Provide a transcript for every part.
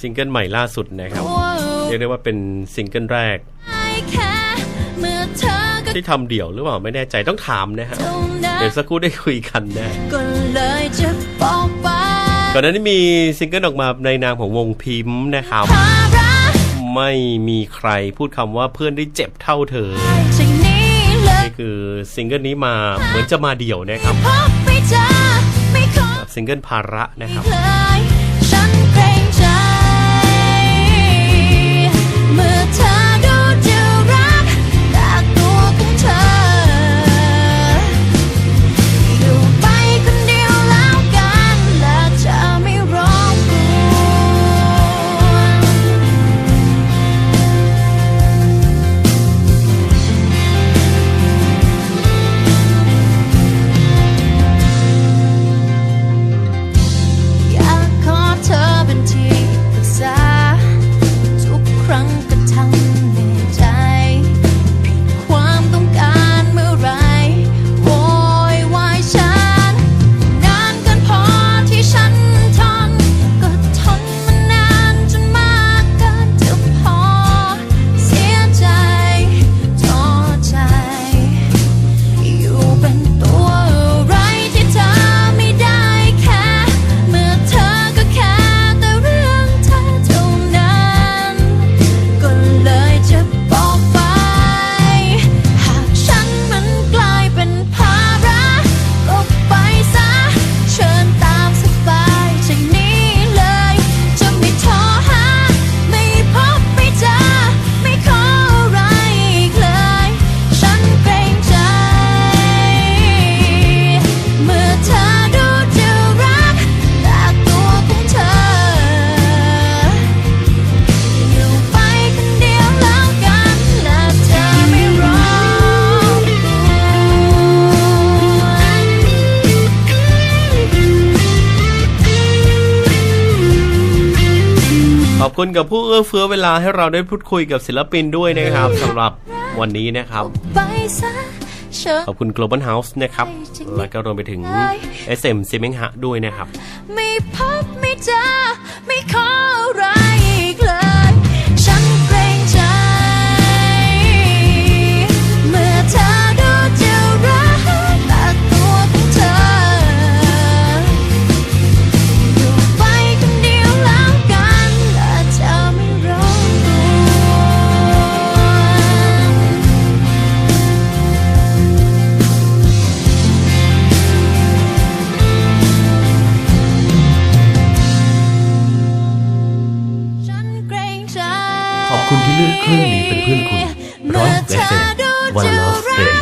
ซิงเกิลใหม่ล่าสุดนะครับเรียกได้ว่าเป็นซิงเกิลแรกแค่เมื่อเธอก็ที่ทำเดี่ยวหรือเปล่าไม่แน่ใจต้องถามนะฮะเท่านั้นเดี๋ยวสักครู่ได้คุยกันนะก็เลยจะบอกไปก่อนหน้านี้มีซิงเกิลออกมาในนามของวงพิมพ์นะครับภาระไม่มีใครพูดคำว่าเพื่อนได้เจ็บเท่าเธอจากนี้เลยนี่คือซิงเกิลนี้มาเหมือนจะมาเดี่ยวนะครับพบไม่เจอไม่ขอกับซิงเกิลภาระนะครับ คุณกับผู้เอื้อเฟื้อเวลาให้เราได้พูดคุยกับศิลปินด้วยนะครับสำหรับวันนี้นะครับไปซะเชิญขอบคุณ Global House นะครับ แล้วก็รวมไปถึง SM s i m e n g h a ด้วยนะครับ ไม่พบไม่เจอไม่ คุณที่เลือกเครื่องนี้เป็นเพื่อนคุณร้อยเปอร์เซ็นต์ One Love Day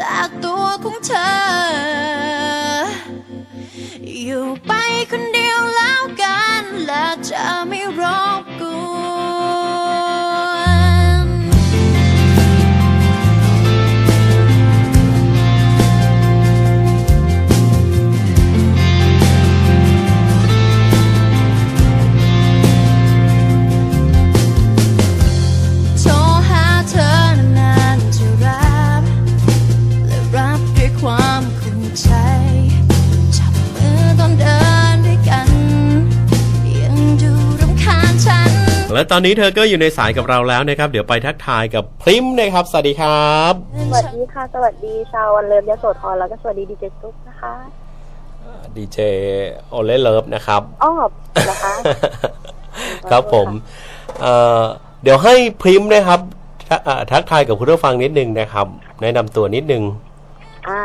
จากตัวของเธอ อยู่ไปคนเดียวแล้วกันและจะไม่รอ และตอนนี้เธอก็อยู่ในสายกับเราแล้วนะครับ เดี๋ยวไปทักทายกับพริมนะครับ สวัสดีครับ สวัสดีค่ะ สวัสดีชาววันเลิฟยโสธรแล้วก็สวัสดีดีเจตุ๊กนะคะดีเจโอเล่เลิฟนะครับอ้อบนะคะครับผมเอ่อเดี๋ยวให้พริมนะครับทักเอ่อทักทายกับคุณผู้ฟังนิดนึงนะครับ แนะนำตัวนิดนึงอ่า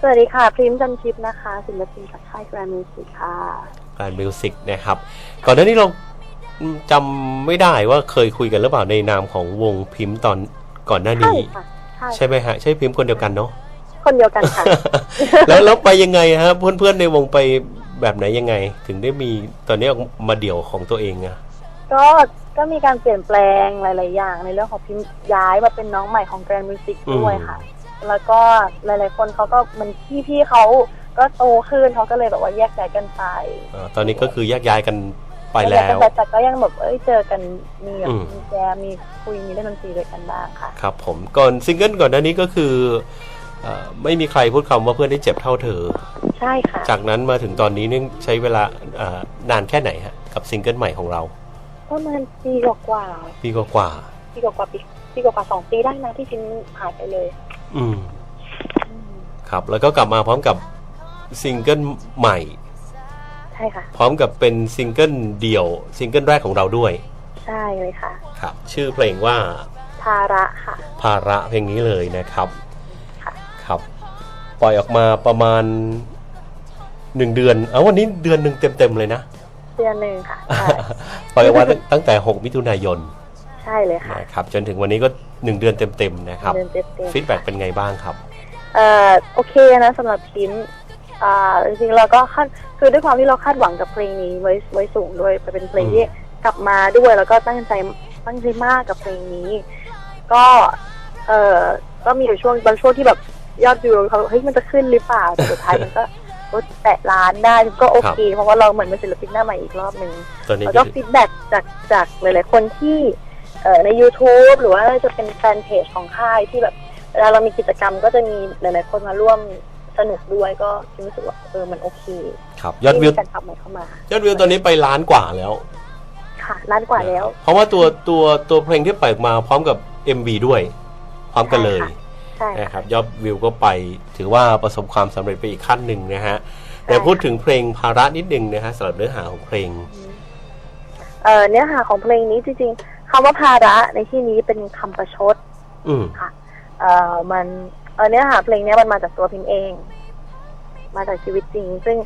สวัสดีค่ะพริมจันชิปนะคะศิลปินจากค่ายแกรมมิวสิกค่ะการมิวสิกนะครับ ก่อนหน้านี้เรา จำไม่ได้ว่าเคยคุยกันหรือเปล่าในนามของวงพิมพ์ตอนก่อนหน้าใช่นี้ค่ะใช่ใช่ไหมฮะ ใช่พิมพ์คนเดียวกันเนาะคนเดียวกันค่ะ แล้วแล้วไปยังไงฮะเพื่อนๆในวงไปแบบไหนยังไง ถึงได้มีตอนนี้ออกมาเดี่ยวของตัวเองอะก็ก็มีการเปลี่ยนแปลงหลาย ๆ อย่าง ในเรื่องของพิมย้ายมาเป็นน้องใหม่ของแกรมมิวสิกด้วยค่ะ แล้วก็หลาย ๆ คนเขาก็เหมันพี่ๆเขาก็โตขึ้นเขาก็เลยแบบว่าแยกย้ายกันไปอ่าตอนนี้ก็คือแยกย้ายกัน ไปแยกแล้ย้ายกันวไปแต่ก็ยังแบบเอ้ยเจอกันมีแบบอืมมีแจมมีคุยมีเล่นดนตรีด้วยกันบ้างค่ะ ครับผมก่อนซิงเกิลก่อนหน้านี้ก็คือเอ่อไม่มีใครพูดคำว่าเพื่อนได้เจ็บเท่าเธอ ใช่ค่ะ จากนั้นมาถึงตอนนี้นี่ใช้เวลาเอ่อนานแค่ไหนฮะกับซิงเกิลใหม่ของเราประมาณปีกว่าปีกว่าๆปีกว่าๆปีปีกว่าๆสองปีได้นะที่พิมหายไปเลยๆอืมอืม ครับ แล้วก็กลับมาพร้อมกับซิงเกิลใหม่ ใช่ค่ะ พร้อมกับเป็นซิงเกิลเดี่ยวซิงเกิลแรกของเราด้วย ใช่เลยค่ะ ครับ ชื่อเพลงว่า ภาระค่ะ ภาระเพลงนี้เลยนะครับค่ะครับ ปล่อยออกมาประมาณหนึ่งเดือน เอาวันนี้เดือนหนึ่งเต็มๆเลยนะ เดือนหนึ่งค่ะใช่ปล่อยออกมาตั้งตั้งแต่ 6 มิถุนายน ใช่เลยค่ะ นะครับ จนถึงวันนี้ก็1เดือนเต็มๆนะครับ เดือนเต็มๆฟีดแบ็กเป็นไงบ้างครับ เอ่อโอเคนะสำหรับพิมพ์ อ่าจริงๆเราก็คาดคือด้วยความที่เราคาดหวังกับเพลงนี้ไว้ไว้สูงด้วยไปเป็นเพลงอืมที่กลับมาด้วยแล้วก็ตั้งใจตั้งใจมากกับเพลงนี้ ก็เอ่อก็มีอยู่ช่วงบางช่วงที่แบบยอดวิวเขาเฮ้ยมันจะขึ้นหรือเปล่าแต่สุดท้ายมันก็ลดแตะล้านได้ก็โอเค เพราะว่าเราเหมือนเป็นศิลปินหน้าใหม่อีกรอบหนึ่งตอนนี้แล้วก็ก็ฟีดแบ็กจากจากหลายๆคนที่เอ่อใน YouTube หรือว่าจะเป็นแฟนเพจของค่ายที่แบบเวลาเรามีกิจกรรมก็จะมีหลายๆคนมาร่วม สนุกด้วยก็รู้สึกว่าเออมันโอเคครับยอดวิวที่มีแฟนคลับใหม่เข้ามายอดวิวตอนนี้ไปล้านกว่าแล้ว ค่ะล้านกว่าแล้ว เพราะว่าตัวตัวตัวเพลงที่ปล่อยออกมาพร้อมกับ MV ด้วย พร้อมกันเลยใช่ค่ะนะครับยอดวิวก็ไปถือว่าประสบความสำเร็จไปอีกขั้นหนึ่งนะฮะแต่พูดถึงเพลงภาระนิดนึงนะฮะสำหรับเนื้อหาของเพลงเอ่อเนื้อหาของเพลงนี้จริงๆคำว่าภาระในที่นี้เป็นคำประชดอืมเอ่อมัน เอ่อเนื้อหาเพลงเนี้ยมันมาจากตัวพิมเอง มาจากชีวิตจริง ซึ่ง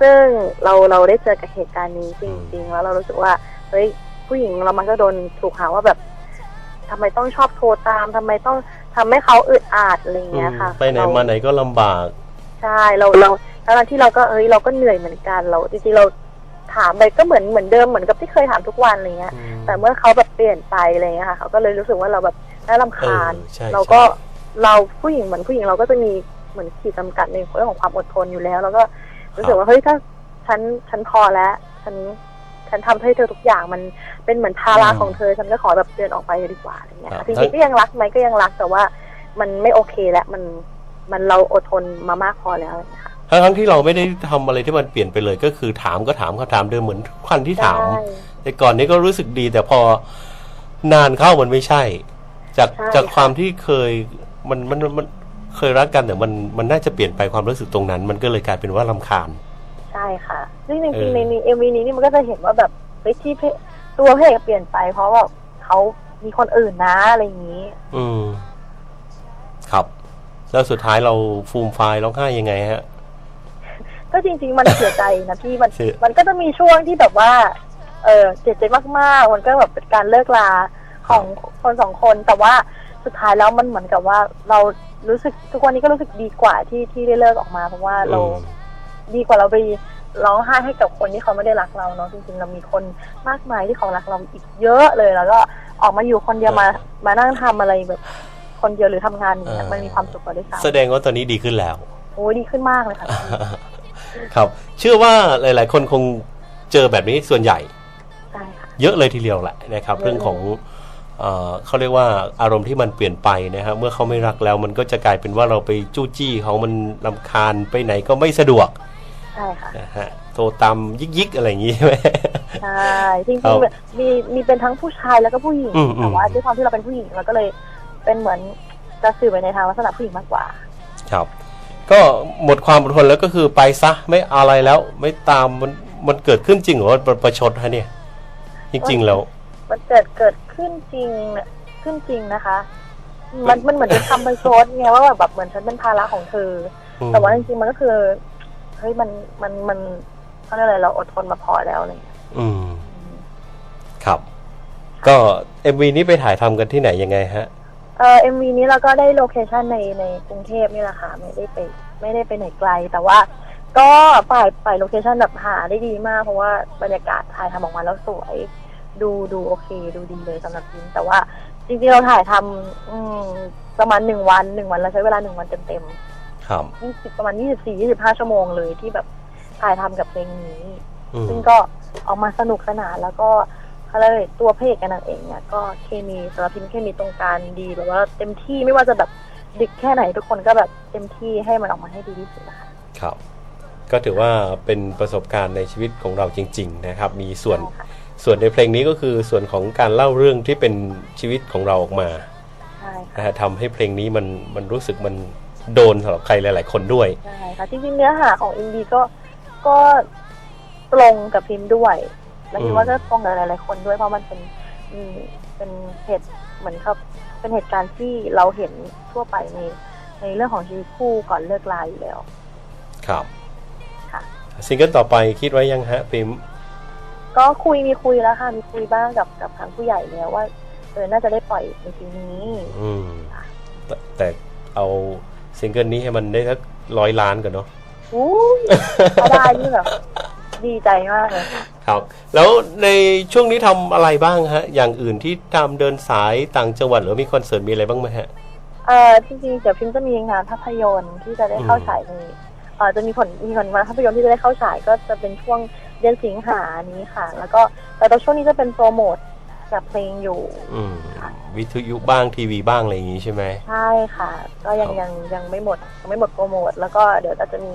ซึ่งเราเราได้เจอกับเหตุการณ์นี้จริง ๆ แล้วเรารู้สึกว่าเฮ้ยผู้หญิงเรามันก็โดนถูกหาว่าแบบทำไมต้องชอบโทรตามทำไมต้องทำให้เขาอึดอัดอะไรอย่างเงี้ยค่ะ ไปไหนเรมาไหนก็ลำบาก ใช่เราเราทั้งที่เราก็เอ้ยเราก็เหนื่อยเหมือนกันเราจริงๆเราถามไปก็เหมือนเหมือนเดิมเหมือนกับที่เคยถามทุกวันอะไรเงี้ย แต่เมื่อเขาแบบเปลี่ยนไปอะไรเงี้ยค่ะเขาก็เลยรู้สึกว่าเราแบบน่ารำคาญเออใช่เราก็ เราผู้หญิงเหมือนผู้หญิงเราก็จะมีเหมือนขีดจำกัดในเรื่องของความอดทนอยู่แล้ว แล้วก็รู้สึกว่าเฮ้ยถ้าฉันฉันพอแล้ว ฉันฉันทำให้เธอทุกอย่างมันเป็นเหมือนภาระของเธอ ฉันก็ขอแบบเดินออกไปดีกว่าอะไรเงี้ยครับจริงๆก็ยังรักไหมก็ยังรักแต่ว่ามันไม่โอเคแล้วมันมันเราอดทนมามากพอแล้วอะไรเงี้ยค่ะทั้งทั้งที่เราไม่ได้ทำอะไรที่มันเปลี่ยนไปเลยก็คือถามก็ถามคำถามเดิมเหมือนทุกครั้งที่ถามใช่แต่ก่อนนี้ก็รู้สึกดีแต่พอนานเข้ามันไม่ใช่ จากใช่จากค่ะความที่เคย มันมันมันเคยรักกันแต่มันมันน่าจะเปลี่ยนไปความรู้สึกตรงนั้น มันก็เลยกลายเป็นว่าลำคาญ ใช่ค่ะซึ่งจเอริงอๆในเอ็มวีนี้นี่มันก็จะเห็นว่าแบบเฮ้ยที่เพตัวเพลงเปลี่ยนไปเพราะว่าเขามีคนอื่นนะอะไรอย่างนี้ อืมครับ แล้วสุดท้ายเราฟูมไฟล์ร้องไห้ยังไงฮะ ก็จริง ๆ มันเสียใจนะพี่มันเสียมันก็จะมีช่วงที่แบบว่า เออเสียใจมากๆ มันก็แบบเป็นการเลิกลาของคนสองคนแต่ว่า สุดท้ายแล้วมันเหมือนกับว่าเรารู้สึกทุกวันนี้ก็รู้สึกดีกว่าที่ที่ได้เลิกออกมา เพราะว่าเราอืมดีกว่าเราไปร้องไห้ให้กับคนที่เขาไม่ได้รักเราเนาะจริงๆเรามีคนมากมายที่เขารักเราอีกเยอะเลยแล้วก็ออกมาอยู่คนเดียวมามานั่งทำอะไรแบบคนเดียวหรือทำงานอย่างเงี้ยเออมันมีความสุขกว่าด้วยซ้แสดงว่าตอนนี้ดีขึ้นแล้วำโอ้ยดีขึ้นมากเลยค่ะครับเชื่อว่าหลาย ๆ คนคงเจอแบบนี้ส่วนใหญ่ใช่ค่ะเยอะเลยทีเดียวแหละนะครับเยอะเลยเรื่องของ เอ่อเขาเรียกว่าอารมณ์ที่มันเปลี่ยนไปนะครับเมื่อเขาไม่รักแล้วมันก็จะกลายเป็นว่าเราไปจู้จี้เขามันลำคาญไปไหนก็ไม่สะดวกใช่ค่ะนะฮะโทรตามยิกยิกๆอะไรอย่างนี้ใช่ไหมใช่จริงครับๆแบบมีมีเป็นทั้งผู้ชายแล้วก็ผู้หญิงอืมอืมแต่ว่าด้วยความที่เราเป็นผู้หญิงเราก็เลยเป็นเหมือนจะสื่อไปในทางลักษณะผู้หญิงมากกว่า ครับ ก็หมดความอดทนแล้วก็คือไปซะไม่อะไรแล้ว ไม่ตามมันมันเกิดขึ้นจริงหรือว่ามันประชดฮะเนี่ย จริงๆแล้ว มันเกิดเกิดขึ้นจริงเนี่ยขึ้นจริงนะคะ มันมันเหมือนเป็นคำประชดไงว่าแบบแบบเหมือนฉันเป็นภาระของเธออมแต่ว่าจริงๆมันก็คือเฮ้ยมันมันมันเขาเรียกอะไรเราอดทนมาพอแล้วอะไรอย่างเงี้ยอืม ครับ ก็เอ็มวีนี้ไปถ่ายทำกันที่ไหนยังไงฮะเออเอ็มวีนี้เราก็ได้โลเคชันในในกรุงเทพนี่แหละค่ะไม่ได้ไป ไม่ได้ไปไหนไกล แต่ว่าก็ฝ่ายฝ่ายโลเคชันแบบหาได้ดีมาก เพราะว่าบรรยากาศถ่ายทำออกมาแล้วสวย ดูดูโอเค ดูดีเลยสำหรับพิมแต่ว่าจริงๆเราถ่ายทำอืมประมาณหนึ่งวันหนึ่งวันเราใช้เวลาหนึ่งวันเต็มครับๆยี่สิบประมาณยี่สิบสี่ยี่สิบห้าชั่วโมงเลยที่แบบถ่ายทำกับเพลงนี้อืมซึ่งก็ออกมาสนุกสนานแล้วก็เขาเรียกอะไรตัวพระเอกกับนางเอกเนี่ยก็เคมีสำหรับพิมเคมีตรงกลารดีแบบว่าเต็มที่ไม่ว่าจะแบบดึกแค่ไหนทุกคนก็แบบเต็มที่ให้มันออกมาให้ดีที่สุดนะคะครับ ก็ถือว่าเป็นประสบการณ์ในชีวิตของเราจริง ๆ นะครับ มีส่วนใช่ค่ะ ส่วนในเพลงนี้ก็คือส่วนของการเล่าเรื่องที่เป็นชีวิตของเราออกมาใช่ค่ะนะฮะทำให้เพลงนี้มันมันรู้สึกมันโดนสำหรับใครหลาย ๆ คนด้วยใช่ค่ะจริงๆเนื้อหาของอินดีก็ก็ตรงกับพิมพ์ด้วยแล้วคิดอืมว่าจะตรงกับหลาย ๆ คนด้วยเพราะมันเป็นอืมเป็นเหตุเหมือนครับ เป็นเหตุการณ์ที่เราเห็นทั่วไปในในเรื่องของชีวิตคู่ก่อนเลิกลาอยู่แล้ว ครับค่ะซิงเกิลต่อไปคิดไว้ยังฮะพิมพ์ ก็คุยมีคุยแล้วค่ะมีคุยบ้างกับกับทางผู้ใหญ่แล้วว่าเออน่าจะได้ปล่อยในปีนี้อืมแต่แต่เอาซิงเกิลนี้ให้มันได้สักร้อยล้านก่อนเนาะอู้ยถ้าได้นี่แบบดีใจมากเลยครับ แล้วในช่วงนี้ทำอะไรบ้างฮะ อย่างอื่นที่ทำเดินสายต่างจังหวัดหรือมีคอนเสิร์ตมีอะไรบ้างไหมฮะเออจริงๆเดี๋ยวพิมพ์จะมีงานภาพยนตร์ที่จะได้เข้าฉายในเออจะมีผลมีผลงานภาพยนตร์ที่จะได้เข้าฉายก็จะเป็นช่วง เดือนสิงหานี้ค่ะ แล้วก็แต่ตอนช่วงนี้จะเป็นโปรโมทกับเพลงอยู่อืมวิทยุบ้างทีวีบ้างอะไรอย่างงี้ใช่ไหมใช่ค่ะ ก็ยังครับยังยังไม่หมดยังไม่หมดโปรโมทแล้วก็เดี๋ยวเราจะมี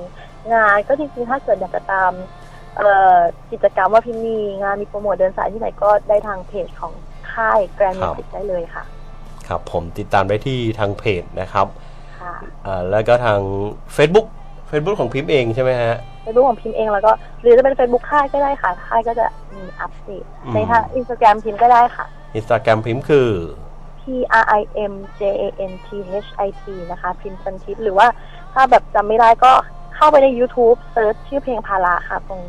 งานก็จริงๆถ้าเกิดอยากจะตามเอ่อกิจกรรมว่าพิมพ์มีงานมีโปรโมทเดินสายที่ไหนก็ได้ทางเพจของค่ายแกรนด์มิวสิกได้เลยค่ะ ครับผมติดตามได้ที่ทางเพจนะครับค่ะอ่าแล้วก็ทาง Facebook Facebook ของพิมพ์เองใช่ไหมฮะ เฟซบุ๊กของพิมพ์เองแล้วก็หรือจะเป็นเฟซบุ๊กค่ายก็ได้ค่ะค่ายก็จะมีอัปเดตอืมในทางอินสตาแกรมพิมพ์ก็ได้ค่ะอินสตาแกรมพิมพ์คือ P R I M J A N T H I T นะคะ พิมพ์สันทิปหรือว่าถ้าแบบจำไม่ได้ก็เข้าไปใน YouTube เซิร์ชชื่อเพลงพาราค่ะ ตรง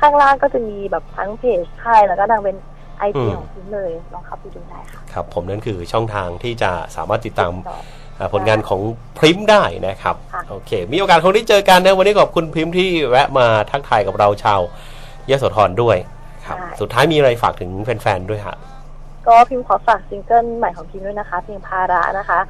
ข้างล่างก็จะมีแบบทั้งเพจค่ายแล้วก็ทางเป็นไออืจีมของพิมพ์เลยลองเข้าไปดูได้ค่ะ ครับ ผมนั่นคือช่องทางที่จะสามารถติดตามต่ออ่า ผลงานของพริมได้นะครับค่ะโอเค มีโอกาสคงได้เจอกันนะวันนี้ขอบคุณพริมที่แวะมาทักทายกับเราชาวยโสธรด้วยครับ สุดท้ายมีอะไรฝากถึงแฟนๆด้วยฮะก็พิมพ์ขอฝากซิงเกิลใหม่ของพิมพ์ด้วยนะคะ เพลงภาระนะคะ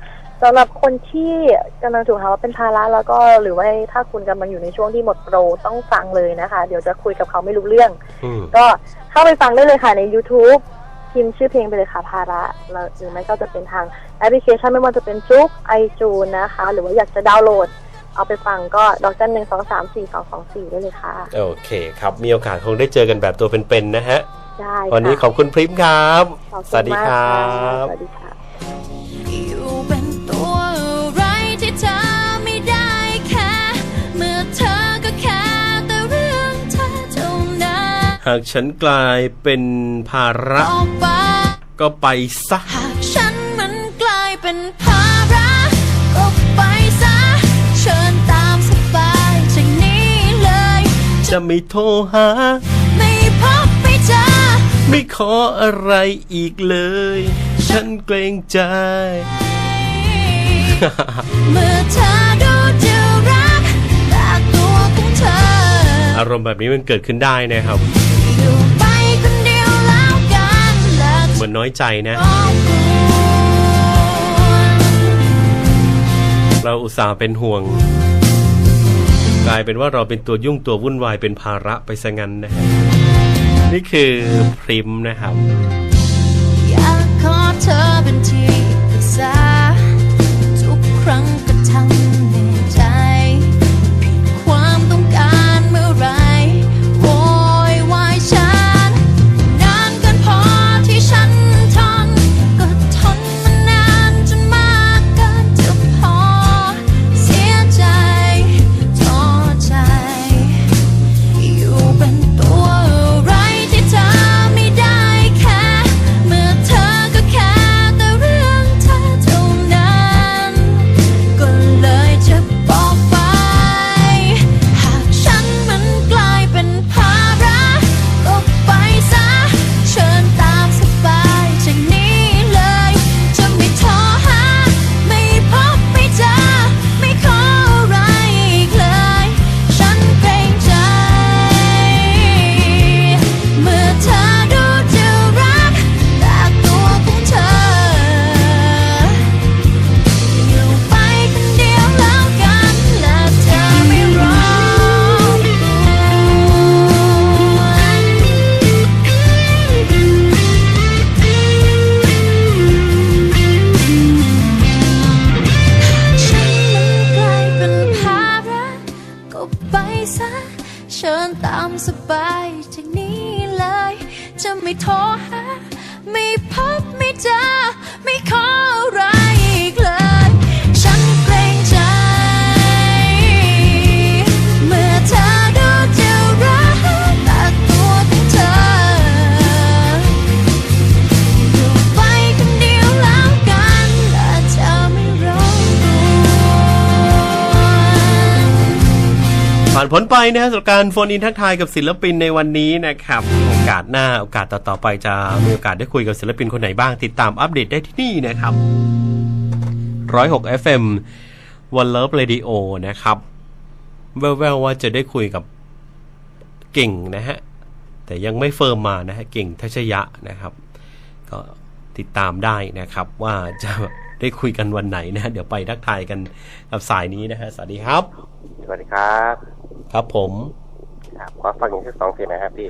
สำหรับคนที่กำลังถูกหาว่าเป็นภาระแล้วก็หรือว่าถ้าคุณกำลังอยู่ในช่วงที่หมดโปรต้องฟังเลยนะคะ เดี๋ยวจะคุยกับเขาไม่รู้เรื่องอืมก็เข้าไปฟังได้เลยค่ะใน YouTube พิมพ์ชื่อเพลงไปเลยค่ะภาระแล้วหรือไม่ก็จะเป็นทางแอปพลิเคชันไม่ว่าจะเป็นจุ๊กไอจูนนะคะ หรือว่าอยากจะดาวน์โหลด เอาไปฟังก็ดอกจันหนึ่งสองสามสี่สองสองสี่ได้เลยค่ะ โอเคครับ มีโอกาสคงได้เจอกันแบบตัวเป็นๆนะฮะ ได้ค่ะวันนี้ขอบคุณพริมครับขอบคุณสวัสดีครัมากบค่ะสวัสดีค่ะากฉันกลายเป็นภาระออกไปก็ไปซะ หากฉันมันกลายเป็นภาระก็ไปซะ เชิญตามสบายจากนี้เลย จะไม่โทรหา ไม่พบไม่เจอ ไม่ขออะไรอีกเลย ฉันเกรงใจ เมื่อเธอ อารมณ์แบบนี้มันเกิดขึ้นได้นะครับอยู่ไปคนเดียวแล้วกันและเหมือนน้อยใจนะรอบกวนเราอุตส่าห์เป็นห่วง กลายเป็นว่าเราเป็นตัวยุ่งตัววุ่นวายเป็นภาระไปซะงั้นนะฮะนี่คือพริมนะครับอยากขอเธอเป็นที่ ไม่โทรหา ไม่พบไม่เจอ ผ่านไปนะฮะสำหรับการโฟนอินทักทายกับศิลปินในวันนี้นะครับโอกาสหน้าโอกาสต่อๆไปจะมีโอกาสได้คุยกับศิลปินคนไหนบ้างติดตามอัปเดตได้ที่นี่นะครับ106 FM One Love Radio นะครับ แววๆว่าจะได้คุยกับเก่งนะฮะ แต่ยังไม่เฟิร์มมานะฮะ เก่งทัชยะนะครับ ก็ติดตามได้นะครับ ว่าจะได้คุยกันวันไหนนะฮะเดี๋ยวไปทักทายกันกับสายนี้นะฮะ สวัสดีครับ สวัสดีครับ ครับผม ครับขอฟังอีกสักสองเสียงนะครับพี่